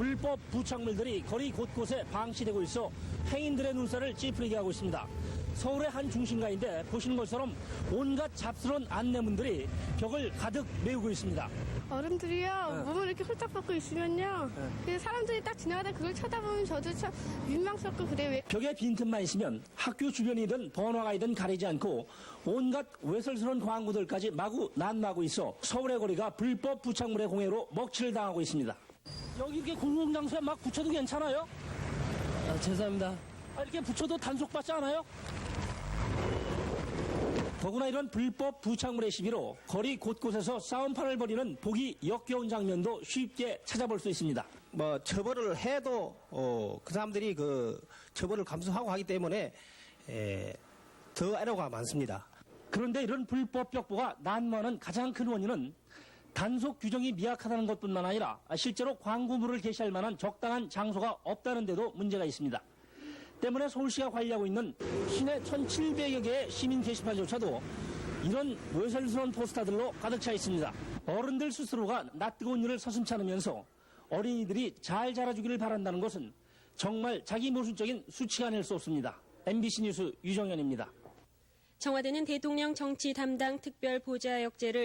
불법 부착물들이 거리 곳곳에 방치되고 있어 행인들의 눈살을 찌푸리게 하고 있습니다. 서울의 한 중심가인데 보시는 것처럼 온갖 잡스러운 안내문들이 벽을 가득 메우고 있습니다. 어른들이요 몸을 이렇게 홀딱 벗고 있으면요 그 사람들이 딱 지나가다 그걸 쳐다보면 저도 참 민망스럽고 그래요 벽에 빈틈만 있으면 학교 주변이든 번화가이든 가리지 않고 온갖 외설스러운 광고들까지 마구 난무하고 있어 서울의 거리가 불법 부착물의 공해로 먹칠을 당하고 있습니다. 여기 이렇게 공공장소에 막 붙여도 괜찮아요? 아, 죄송합니다. 아, 이렇게 붙여도 단속받지 않아요? 더구나 이런 불법 부착물의 시비로 거리 곳곳에서 싸움판을 벌이는 보기 역겨운 장면도 쉽게 찾아볼 수 있습니다. 뭐 처벌을 해도 어, 그 사람들이 그 처벌을 감수하고 하기 때문에 에, 더 애로가 많습니다. 그런데 이런 불법 벽보가 난무하는 가장 큰 원인은 단속 규정이 미약하다는 것뿐만 아니라 실제로 광고물을 게시할 만한 적당한 장소가 없다는 데도 문제가 있습니다. 때문에 서울시가 관리하고 있는 시내 1,700여 개의 시민 게시판조차도 이런 외설스러운 포스터들로 가득 차 있습니다. 어른들 스스로가 낯 뜨거운 일을 서슴지 않으면서 어린이들이 잘 자라주기를 바란다는 것은 정말 자기 모순적인 수치가 아닐 수 없습니다. MBC 뉴스 유정현입니다. 청와대는 대통령 정치 담당 특별 보좌 역제를